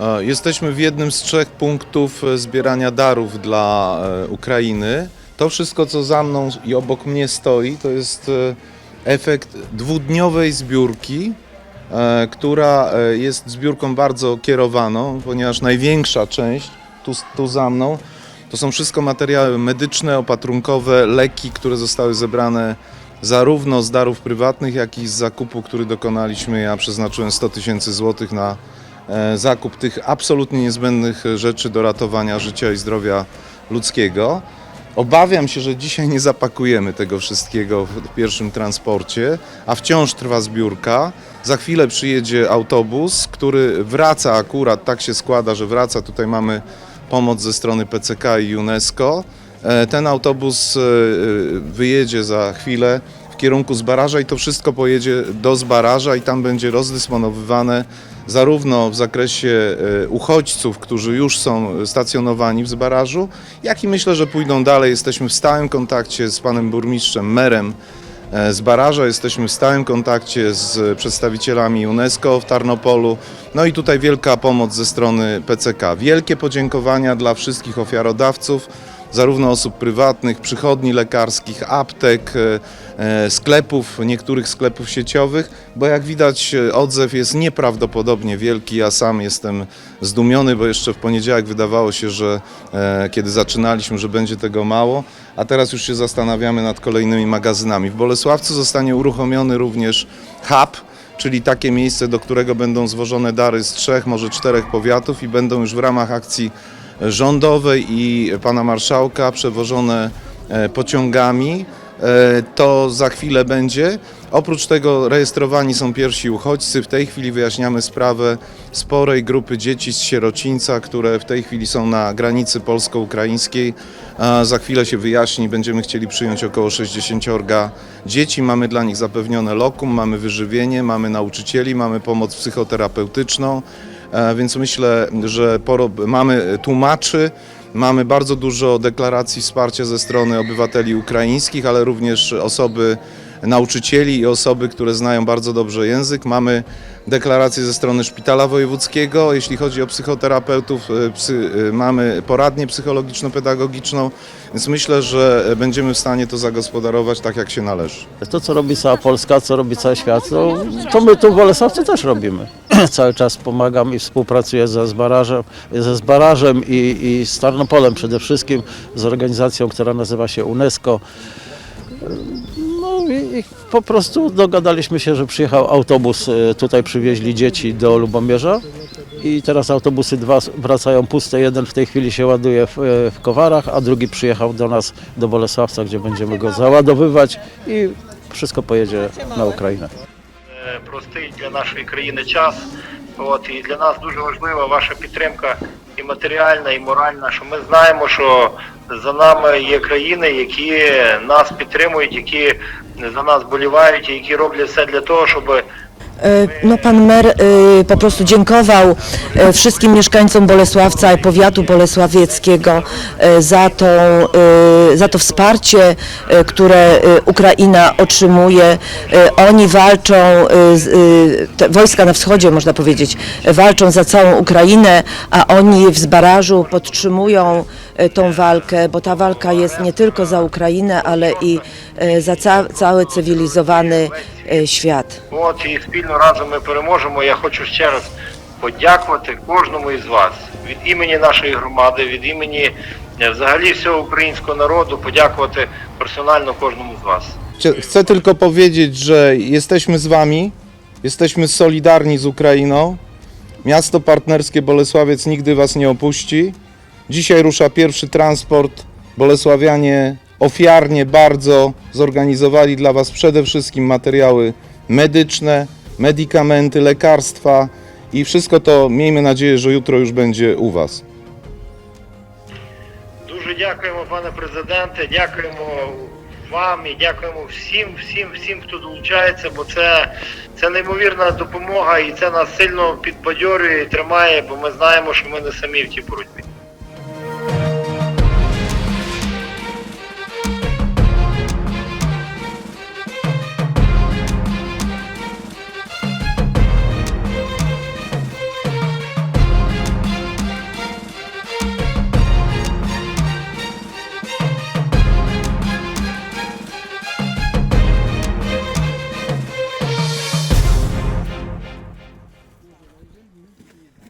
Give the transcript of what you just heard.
E, Jesteśmy w jednym z trzech punktów e, zbierania darów dla e, Ukrainy. To wszystko, co za mną i obok mnie stoi, to jest efekt dwudniowej zbiórki, która jest zbiórką bardzo kierowaną, ponieważ największa część tu, tu za mną to są wszystko materiały medyczne, opatrunkowe, leki, które zostały zebrane zarówno z darów prywatnych, jak i z zakupu, który dokonaliśmy. Ja przeznaczyłem 100 tysięcy złotych na zakup tych absolutnie niezbędnych rzeczy do ratowania życia i zdrowia ludzkiego. Obawiam się, że dzisiaj nie zapakujemy tego wszystkiego w pierwszym transporcie, a wciąż trwa zbiórka. Za chwilę przyjedzie autobus, który wraca akurat, tak się składa, że wraca. Tutaj mamy pomoc ze strony PCK i UNESCO. E, Ten autobus e, e, wyjedzie za chwilę kierunku z baraża i to wszystko pojedzie do zbaraża i tam będzie rozdysponowywane zarówno w zakresie e, uchodźców, którzy już są stacjonowani w zbarażu, jak i myślę, że pójdą dalej. Jesteśmy w stałym kontakcie z panem burmistrzem, merem e, z baraża. Jesteśmy w stałym kontakcie z przedstawicielami UNESCO w Tarnopolu. No i tutaj wielka pomoc ze strony PCK. Wielkie podziękowania dla wszystkich ofiarodawców, zarówno osób prywatnych, przychodni lekarskich, aptek, e, e, sklepów, niektórych sklepów sieciowych, bo jak widać e, odzew jest nieprawdopodobnie wielki. Ja sam jestem zdumiony, bo jeszcze w poniedziałek wydawało się, że kiedy zaczynaliśmy, że będzie tego mało, a teraz już się zastanawiamy nad kolejnymi magazynami. W Bolesławcu zostanie uruchomiony również hub, czyli takie miejsce, do którego będą zwożone dary z trzech, może czterech powiatów i będą już w ramach akcji rządowej i pana marszałka przewożone e, pociągami. E, To za chwilę będzie. Oprócz tego rejestrowani są pierwsi uchodźcy. W tej chwili wyjaśniamy sprawę sporej grupy dzieci z sierocińca, które w tej chwili są na granicy polsko-ukraińskiej. Za chwilę się wyjaśni, będziemy chcieli przyjąć około 60 dzieci. Mamy dla nich zapewnione lokum, mamy wyżywienie, mamy nauczycieli, mamy pomoc psychoterapeutyczną. E, Więc myślę, że mamy tłumaczy, mamy bardzo dużo deklaracji wsparcia ze strony obywateli ukraińskich, ale również osoby nauczycieli i osoby, które znają bardzo dobrze język. Mamy deklaracje ze strony szpitala wojewódzkiego. Jeśli chodzi o psychoterapeutów, e, psy, e, mamy poradnię psychologiczno-pedagogiczną, więc myślę, że będziemy w stanie to zagospodarować tak, jak się należy. To, co robi cała Polska, co robi cały świat, to, to my tu w Bolesławcu też robimy. Cały czas pomagam i współpracuję ze Zbarażem, ze Zbarażem i, i z Tarnopolem przede wszystkim, z organizacją, która nazywa się UNESCO. No i, i po prostu dogadaliśmy się, że przyjechał autobus, e, tutaj przywieźli dzieci do Lubomierza i teraz autobusy dwa wracają puste, jeden w tej chwili się ładuje w, e, w Kowarach, a drugi przyjechał do nas, do Bolesławca, gdzie będziemy go załadowywać i wszystko pojedzie na Ukrainę. Е, простий для нашої країни час. От і для нас дуже важлива ваша підтримка і матеріальна, і моральна. Що ми знаємо, що за нами є країни, які нас підтримують, які за нас болівають, і які роблять все для того, щоб No, pan mer e, po prostu dziękował e, wszystkim mieszkańcom Bolesławca i powiatu bolesławieckiego e, za, e, za to wsparcie, e, które e, Ukraina otrzymuje. E, Oni walczą, e, e, wojska na wschodzie, można powiedzieć, e, walczą za całą Ukrainę, a oni w Zbarażu podtrzymują e, tą walkę, bo ta walka jest nie tylko za Ukrainę, ale i e, za ca cały cywilizowany e, świat. от і спільно разом ми переможемо. Я хочу ще раз подякувати кожному із вас від імені нашої громади, від імені е, взагалі всього українського народу, подякувати персонально кожному з вас. Chcie- Chcę tylko powiedzieć, że jesteśmy z Wami, jesteśmy solidarni z Ukrainą. Miasto partnerskie Bolesławiec nigdy Was nie opuści. Dzisiaj rusza pierwszy transport. Bolesławianie ofiarnie bardzo zorganizowali dla Was przede wszystkim materiały medyczne, medykamenty, lekarstwa i wszystko to miejmy nadzieję, że jutro już będzie u Was. Дуже дякуємо, пане президенте. Дякуємо вам і дякуємо всім, всім, всім, хто долучається, бо це, це неймовірна допомога і це нас сильно підбадьорює і тримає, бо ми знаємо, що ми не самі в тій боротьбі.